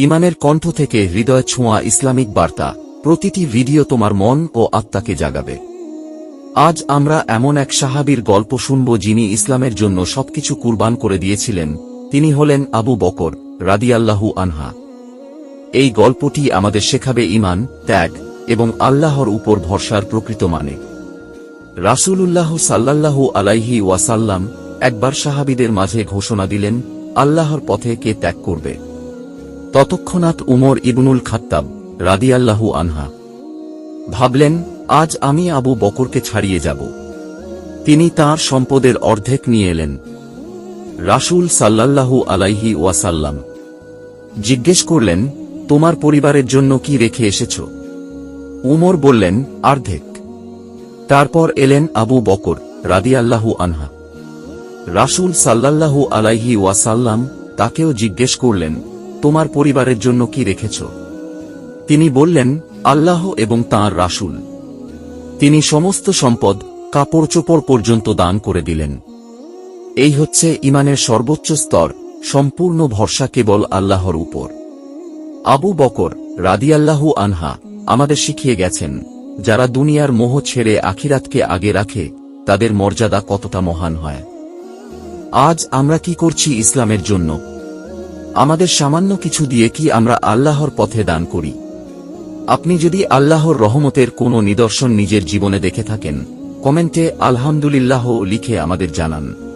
ইমানের কণ্ঠ থেকে হৃদয় ছোঁয়া ইসলামিক বার্তা। প্রতিটি ভিডিও তোমার মন ও আত্মাকে জাগাবে। আজ আমরা এমন এক সাহাবীর গল্প শুনব যিনি ইসলামের জন্য সবকিছু কুরবান করে দিয়েছিলেন। তিনি হলেন আবু বকর রাদিয়াল্লাহু আনহা। এই গল্পটি আমাদের শেখাবে ইমান ত্যাগ এবং আল্লাহর উপর ভরসার প্রকৃত মানে। রাসূলুল্লাহ সাল্লাল্লাহু আলাইহি ওয়াসাল্লাম একবার সাহাবীদের মাঝে ঘোষণা দিলেন, আল্লাহর পথে কে ত্যাগ করবে? ততক্ষণাৎ উমর ইবনুল খাত্তাব রাদিয়াল্লাহু আনহা ভাবলেন, আজ আমি আবু বকরকে ছাড়িয়ে যাব। তিনি তার সম্পদের অর্ধেক নিয়ে এলেন। রাসূল সাল্লাল্লাহু আলাইহি ওয়াসাল্লাম জিজ্ঞেস করলেন, তোমার পরিবারের জন্য কি রেখে এসেছ? উমর বললেন, অর্ধেক। তারপর এলেন আবু বকর রাদিয়াল্লাহু আনহা। রাসূল সাল্লাল্লাহু আলাইহি ওয়াসাল্লাম তাকেও জিজ্ঞেস করলেন তোমার পরিবারের জন্য কি রেখেছ? তিনি বললেন, আল্লাহ এবং তাঁর রাসূল। তিনি সমস্ত সম্পদ কাপড় চোপড় পর্যন্ত দান করে দিলেন। এই হচ্ছে ইমানের সর্বোচ্চ স্তর, সম্পূর্ণ ভরসা কেবল আল্লাহর উপর। আবু বকর রাদিয়াল্লাহু আনহা আমাদের শিখিয়ে গেছেন, যারা দুনিয়ার মোহ ছেড়ে আখিরাতকে আগে রাখে, তাদের মর্যাদা কতটা মহান হয়। আজ আমরা কি করছি ইসলামের জন্য? আমাদের সামান্য কিছু দিয়ে কি আমরা আল্লাহর পথে দান করি? আপনি যদি আল্লাহর রহমতের কোনো নিদর্শন নিজের জীবনে দেখে থাকেন, কমেন্টে আলহামদুলিল্লাহ লিখে আমাদের জানান।